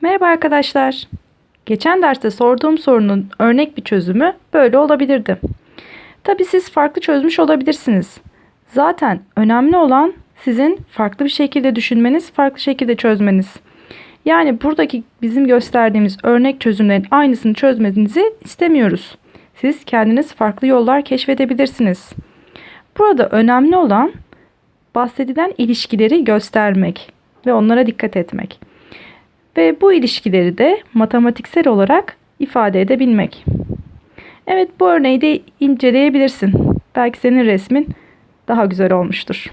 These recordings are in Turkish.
Merhaba arkadaşlar. Geçen derste sorduğum sorunun örnek bir çözümü böyle olabilirdi. Tabi siz farklı çözmüş olabilirsiniz. Zaten önemli olan sizin farklı bir şekilde düşünmeniz, farklı şekilde çözmeniz. Yani buradaki bizim gösterdiğimiz örnek çözümlerin aynısını çözmenizi istemiyoruz. Siz kendiniz farklı yollar keşfedebilirsiniz. Burada önemli olan bahsedilen ilişkileri göstermek ve onlara dikkat etmek. Ve bu ilişkileri de matematiksel olarak ifade edebilmek. Evet bu örneği de inceleyebilirsin. Belki senin resmin daha güzel olmuştur.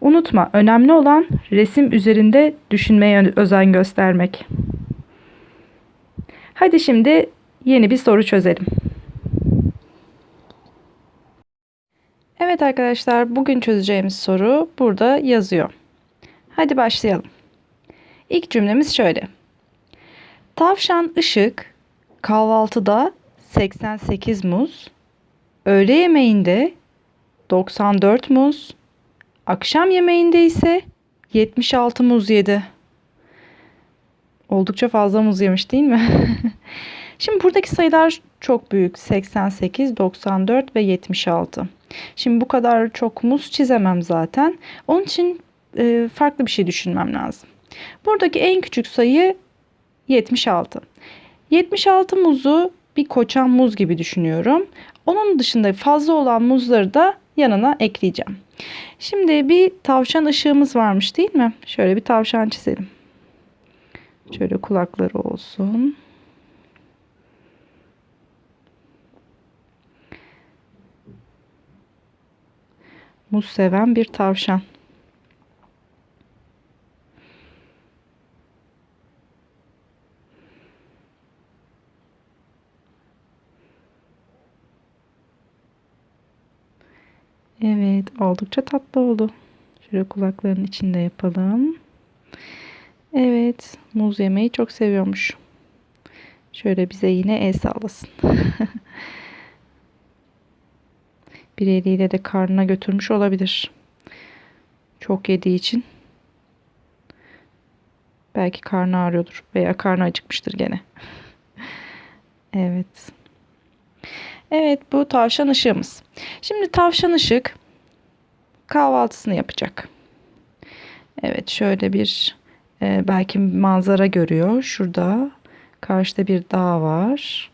Unutma önemli olan resim üzerinde düşünmeye özen göstermek. Hadi şimdi yeni bir soru çözelim. Evet arkadaşlar bugün çözeceğimiz soru burada yazıyor. Hadi başlayalım. İlk cümlemiz şöyle. Tavşan ışık kahvaltıda 88 muz, öğle yemeğinde 94 muz, akşam yemeğinde ise 76 muz yedi. Oldukça fazla muz yemiş değil mi? Şimdi buradaki sayılar çok büyük. 88, 94 ve 76. Şimdi bu kadar çok muz çizemem zaten. Onun için e, farklı bir şey düşünmem lazım. Buradaki en küçük sayı 76. 76 muzu bir koçan muz gibi düşünüyorum. Onun dışında fazla olan muzları da yanına ekleyeceğim. Şimdi bir tavşan ışığımız varmış değil mi? Şöyle bir tavşan çizelim. Şöyle kulakları olsun. Muz seven bir tavşan. Evet, oldukça tatlı oldu. Şöyle kulaklarının içinde yapalım. Evet, muz yemeyi çok seviyormuş. Şöyle bize yine el sağlasın. Bir eliyle de karnına götürmüş olabilir. Çok yediği için. Belki karnı ağrıyordur veya karnı acıkmıştır gene. evet. Evet bu tavşan ışığımız. Şimdi tavşan ışık kahvaltısını yapacak. Evet şöyle bir e, belki manzara görüyor. Şurada karşıda bir dağ var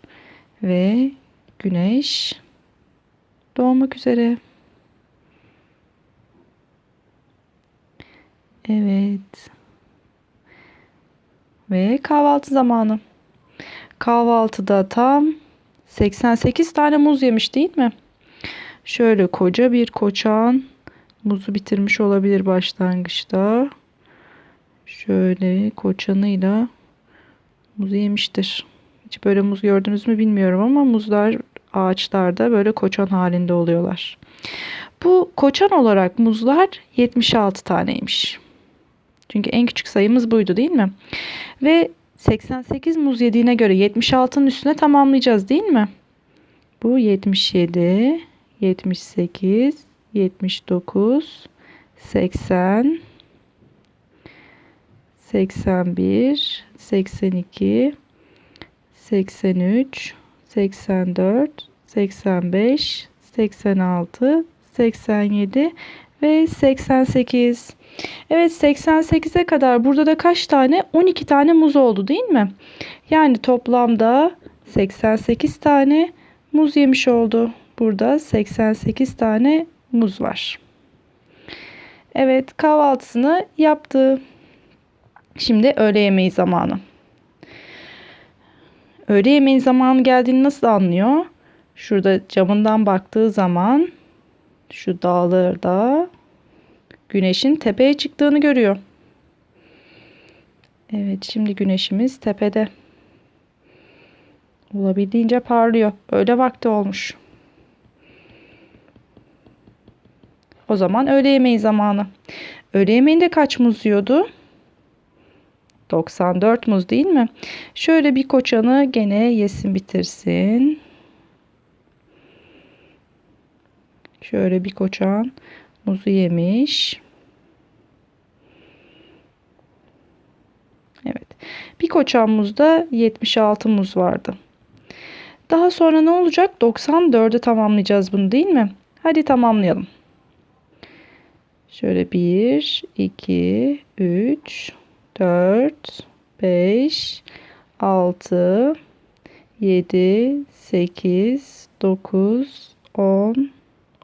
ve güneş doğmak üzere. Evet. Ve kahvaltı zamanı. Kahvaltıda tam 88 tane muz yemiş değil mi? Şöyle koca bir koçan muzu bitirmiş olabilir başlangıçta. Şöyle koçanıyla muzu yemiştir. Hiç böyle muz gördünüz mü bilmiyorum ama muzlar ağaçlarda böyle koçan halinde oluyorlar. Bu koçan olarak muzlar 76 taneymiş. Çünkü en küçük sayımız buydu değil mi? Ve 88 muz yediğine göre 76'nın üstüne tamamlayacağız değil mi? Bu 77, 78, 79, 80, 81, 82, 83, 84, 85, 86, 87 ve 88. Evet 88'e kadar burada da kaç tane? 12 tane muz oldu değil mi? Yani toplamda 88 tane muz yemiş oldu. Burada 88 tane muz var. Evet kahvaltısını yaptı. Şimdi öğle yemeği zamanı. Öğle yemeği zamanı geldiğini nasıl anlıyor? Şurada camından baktığı zaman şu dağlarda güneşin tepeye çıktığını görüyor. Evet şimdi güneşimiz tepede. Olabildiğince parlıyor. Öğle vakti olmuş. O zaman öğle yemeği zamanı. Öğle yemeğinde kaç muz yiyordu? 94 muz değil mi? Şöyle bir koçanı gene yesin bitirsin. Şöyle bir koçan muzu yemiş. Bir koçan muzda 76 muz vardı. Daha sonra ne olacak? 94'e tamamlayacağız bunu değil mi? Hadi tamamlayalım. Şöyle 1, 2, 3, 4, 5, 6, 7, 8, 9, 10,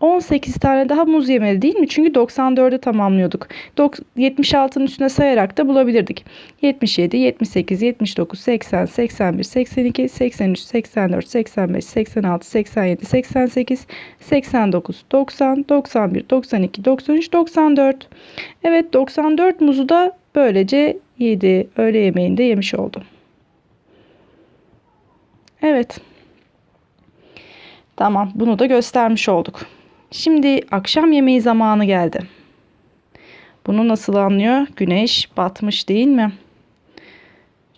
18 tane daha muz yemeli değil mi? Çünkü 94'ü tamamlıyorduk. 76'nın üstüne sayarak da bulabilirdik. 77, 78, 79, 80, 81, 82, 83, 84, 85, 86, 87, 88, 89, 90, 91, 92, 93, 94. Evet 94 muzu da böylece yedi. Öğle yemeğinde yemiş oldu. Evet. Tamam bunu da göstermiş olduk. Şimdi akşam yemeği zamanı geldi. Bunu nasıl anlıyor? Güneş batmış değil mi?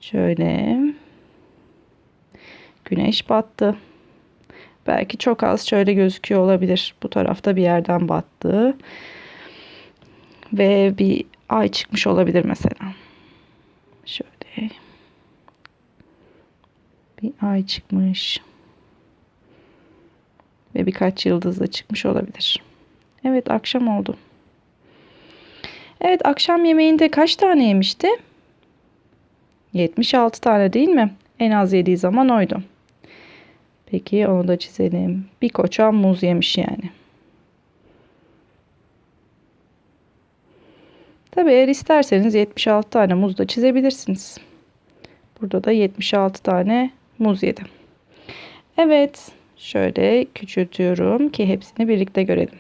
Şöyle. Güneş battı. Belki çok az şöyle gözüküyor olabilir. Bu tarafta bir yerden battı. Ve bir ay çıkmış olabilir mesela. Şöyle. Bir ay çıkmış ve birkaç yıldız da çıkmış olabilir. Evet akşam oldu. Evet akşam yemeğinde kaç tane yemişti? 76 tane değil mi? En az yediği zaman oydu. Peki onu da çizelim. Bir koçan muz yemiş yani. Tabi eğer isterseniz 76 tane muz da çizebilirsiniz. Burada da 76 tane muz yedi. Evet. Şöyle küçültüyorum ki hepsini birlikte görelim.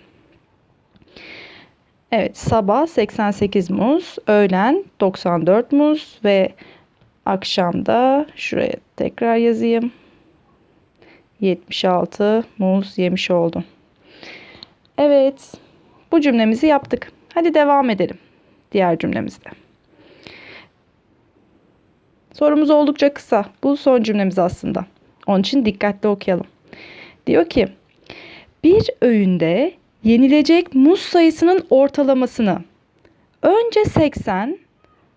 Evet sabah 88 muz, öğlen 94 muz ve akşamda şuraya tekrar yazayım. 76 muz yemiş oldum. Evet bu cümlemizi yaptık. Hadi devam edelim diğer cümlemizde. Sorumuz oldukça kısa. Bu son cümlemiz aslında. Onun için dikkatli okuyalım. Diyor ki bir öğünde yenilecek muz sayısının ortalamasını önce 80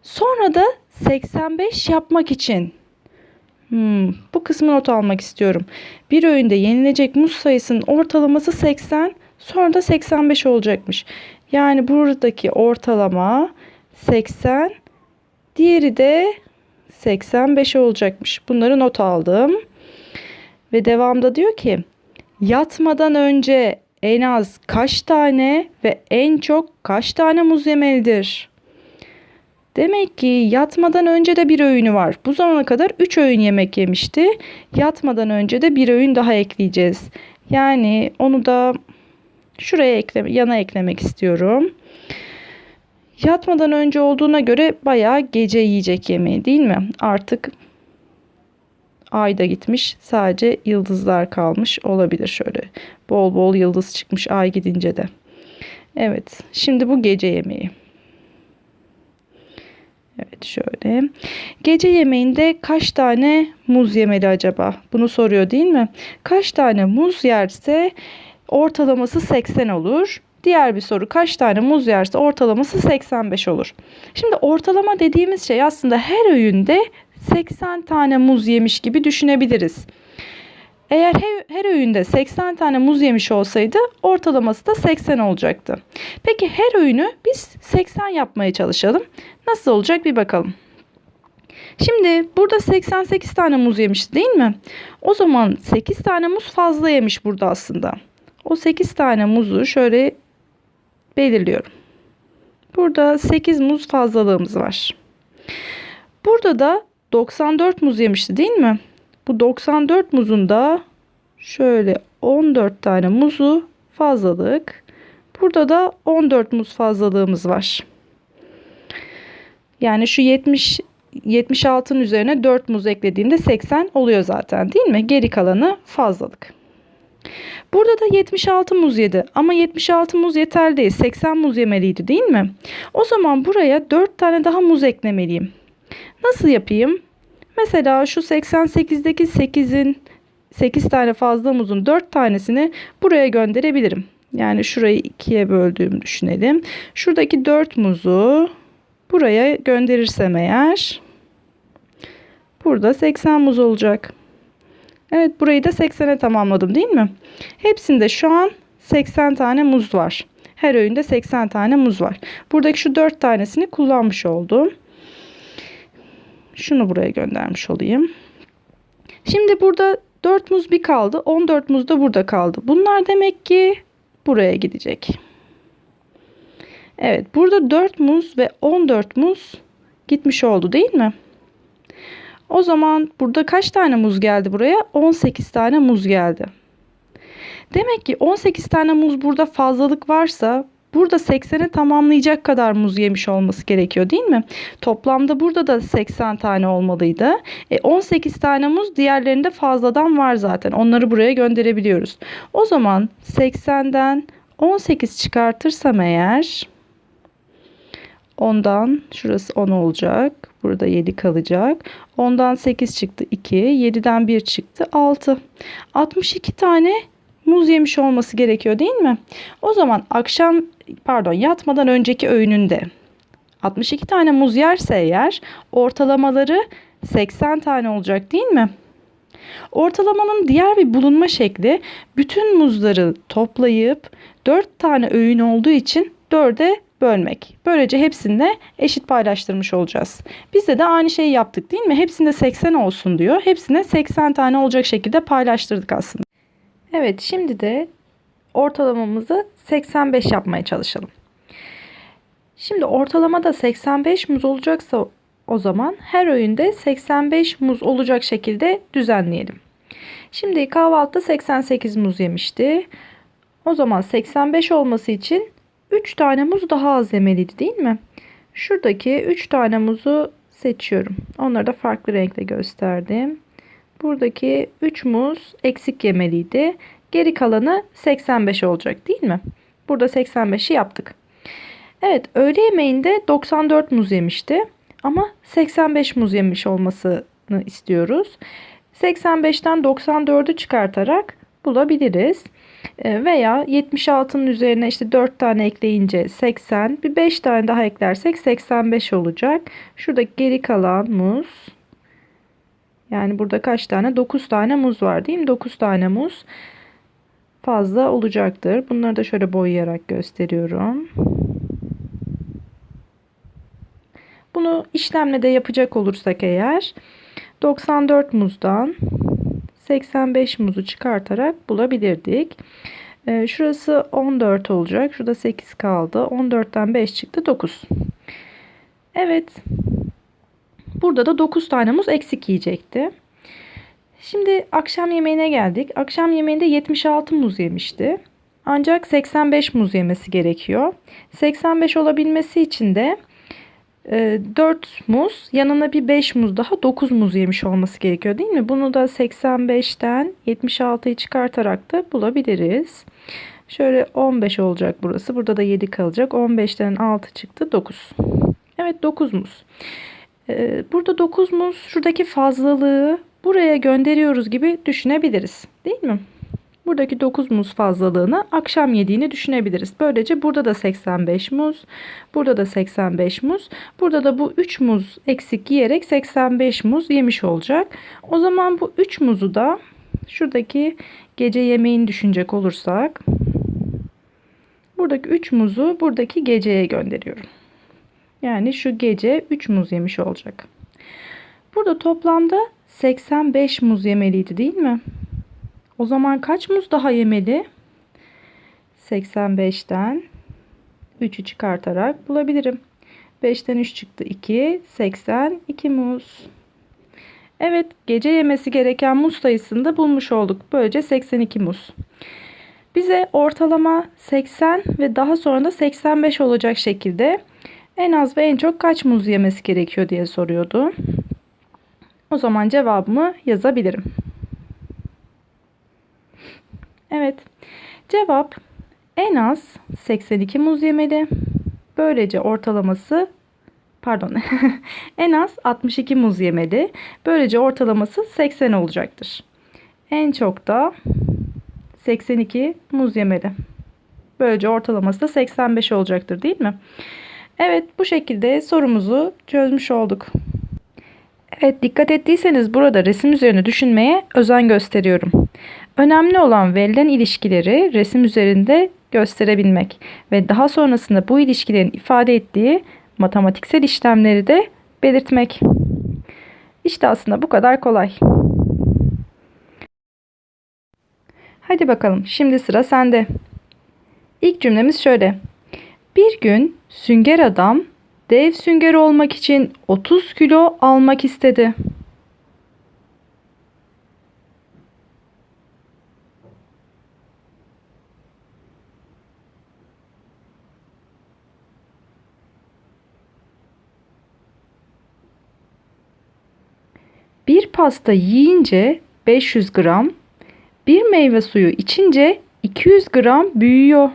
sonra da 85 yapmak için hmm, bu kısmı not almak istiyorum. Bir öğünde yenilecek muz sayısının ortalaması 80 sonra da 85 olacakmış. Yani buradaki ortalama 80 diğeri de 85 olacakmış. Bunları not aldım. Ve devamda diyor ki Yatmadan önce en az kaç tane ve en çok kaç tane muz yemelidir? Demek ki yatmadan önce de bir öğünü var. Bu zamana kadar 3 öğün yemek yemişti. Yatmadan önce de bir öğün daha ekleyeceğiz. Yani onu da şuraya ekle, yana eklemek istiyorum. Yatmadan önce olduğuna göre bayağı gece yiyecek yemeği değil mi? Artık Ay da gitmiş. Sadece yıldızlar kalmış olabilir şöyle. Bol bol yıldız çıkmış ay gidince de. Evet. Şimdi bu gece yemeği. Evet şöyle. Gece yemeğinde kaç tane muz yemeli acaba? Bunu soruyor değil mi? Kaç tane muz yerse ortalaması 80 olur. Diğer bir soru kaç tane muz yerse ortalaması 85 olur. Şimdi ortalama dediğimiz şey aslında her öğünde 80 tane muz yemiş gibi düşünebiliriz. Eğer her, her öğünde 80 tane muz yemiş olsaydı ortalaması da 80 olacaktı. Peki her öğünü biz 80 yapmaya çalışalım. Nasıl olacak bir bakalım. Şimdi burada 88 tane muz yemiş değil mi? O zaman 8 tane muz fazla yemiş burada aslında. O 8 tane muzu şöyle belirliyorum. Burada 8 muz fazlalığımız var. Burada da 94 muz yemişti değil mi? Bu 94 muzun da şöyle 14 tane muzu fazlalık. Burada da 14 muz fazlalığımız var. Yani şu 70 76'ın üzerine 4 muz eklediğimde 80 oluyor zaten değil mi? Geri kalanı fazlalık. Burada da 76 muz yedi ama 76 muz yeterli değil. 80 muz yemeliydi değil mi? O zaman buraya 4 tane daha muz eklemeliyim. Nasıl yapayım? Mesela şu 88'deki 8'in 8 tane fazla muzun 4 tanesini buraya gönderebilirim. Yani şurayı ikiye böldüğümü düşünelim. Şuradaki 4 muzu buraya gönderirsem eğer burada 80 muz olacak. Evet burayı da 80'e tamamladım değil mi? Hepsinde şu an 80 tane muz var. Her öğünde 80 tane muz var. Buradaki şu 4 tanesini kullanmış oldum. Şunu buraya göndermiş olayım. Şimdi burada 4 muz bir kaldı. 14 muz da burada kaldı. Bunlar demek ki buraya gidecek. Evet burada 4 muz ve 14 muz gitmiş oldu değil mi? O zaman burada kaç tane muz geldi buraya? 18 tane muz geldi. Demek ki 18 tane muz burada fazlalık varsa burada 80'i tamamlayacak kadar muz yemiş olması gerekiyor değil mi? Toplamda burada da 80 tane olmalıydı. E 18 tane muz diğerlerinde fazladan var zaten. Onları buraya gönderebiliyoruz. O zaman 80'den 18 çıkartırsam eğer ondan şurası 10 olacak. Burada 7 kalacak. Ondan 8 çıktı 2. 7'den 1 çıktı 6. 62 tane muz yemiş olması gerekiyor değil mi? O zaman akşam pardon yatmadan önceki öğününde 62 tane muz yerse eğer ortalamaları 80 tane olacak değil mi? Ortalamanın diğer bir bulunma şekli bütün muzları toplayıp 4 tane öğün olduğu için 4'e bölmek. Böylece hepsinde eşit paylaştırmış olacağız. Bizde de aynı şeyi yaptık değil mi? Hepsinde 80 olsun diyor. Hepsine 80 tane olacak şekilde paylaştırdık aslında. Evet şimdi de ortalamamızı 85 yapmaya çalışalım. Şimdi ortalamada 85 muz olacaksa o zaman her öğünde 85 muz olacak şekilde düzenleyelim. Şimdi kahvaltıda 88 muz yemişti. O zaman 85 olması için 3 tane muz daha az yemeliydi değil mi? Şuradaki 3 tane muzu seçiyorum. Onları da farklı renkle gösterdim. Buradaki 3 muz eksik yemeliydi. Geri kalanı 85 olacak değil mi? Burada 85'i yaptık. Evet öğle yemeğinde 94 muz yemişti. Ama 85 muz yemiş olmasını istiyoruz. 85'ten 94'ü çıkartarak bulabiliriz. Ee, veya 76'nın üzerine işte 4 tane ekleyince 80, bir 5 tane daha eklersek 85 olacak. Şurada geri kalan muz. Yani burada kaç tane? 9 tane muz var değil mi? 9 tane muz fazla olacaktır. Bunları da şöyle boyayarak gösteriyorum. Bunu işlemle de yapacak olursak eğer 94 muzdan 85 muzu çıkartarak bulabilirdik. Ee, şurası 14 olacak. Şurada 8 kaldı. 14'ten 5 çıktı 9. Evet. Burada da 9 tane muz eksik yiyecekti. Şimdi akşam yemeğine geldik. Akşam yemeğinde 76 muz yemişti. Ancak 85 muz yemesi gerekiyor. 85 olabilmesi için de 4 e, muz yanına bir 5 muz daha 9 muz yemiş olması gerekiyor değil mi? Bunu da 85'ten 76'yı çıkartarak da bulabiliriz. Şöyle 15 olacak burası. Burada da 7 kalacak. 15'ten 6 çıktı 9. Evet 9 muz. E, burada 9 muz şuradaki fazlalığı buraya gönderiyoruz gibi düşünebiliriz. Değil mi? Buradaki 9 muz fazlalığını akşam yediğini düşünebiliriz. Böylece burada da 85 muz, burada da 85 muz, burada da bu 3 muz eksik yiyerek 85 muz yemiş olacak. O zaman bu 3 muzu da şuradaki gece yemeğini düşünecek olursak buradaki 3 muzu buradaki geceye gönderiyorum. Yani şu gece 3 muz yemiş olacak. Burada toplamda 85 muz yemeliydi değil mi? O zaman kaç muz daha yemeli? 85'ten 3'ü çıkartarak bulabilirim. 5'ten 3 çıktı 2. 82 muz. Evet gece yemesi gereken muz sayısını da bulmuş olduk. Böylece 82 muz. Bize ortalama 80 ve daha sonra da 85 olacak şekilde en az ve en çok kaç muz yemesi gerekiyor diye soruyordu. O zaman cevabımı yazabilirim. Evet. Cevap en az 82 muz yemeli. Böylece ortalaması pardon en az 62 muz yemeli. Böylece ortalaması 80 olacaktır. En çok da 82 muz yemeli. Böylece ortalaması da 85 olacaktır değil mi? Evet bu şekilde sorumuzu çözmüş olduk. Evet dikkat ettiyseniz burada resim üzerine düşünmeye özen gösteriyorum. Önemli olan verilen ilişkileri resim üzerinde gösterebilmek ve daha sonrasında bu ilişkilerin ifade ettiği matematiksel işlemleri de belirtmek. İşte aslında bu kadar kolay. Hadi bakalım şimdi sıra sende. İlk cümlemiz şöyle. Bir gün sünger adam dev sünger olmak için 30 kilo almak istedi. Bir pasta yiyince 500 gram, bir meyve suyu içince 200 gram büyüyor.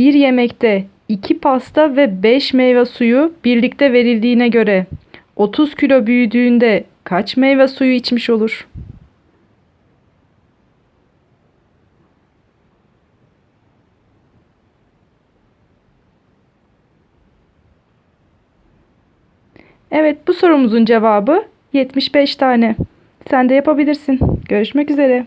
Bir yemekte 2 pasta ve 5 meyve suyu birlikte verildiğine göre 30 kilo büyüdüğünde kaç meyve suyu içmiş olur? Evet, bu sorumuzun cevabı 75 tane. Sen de yapabilirsin. Görüşmek üzere.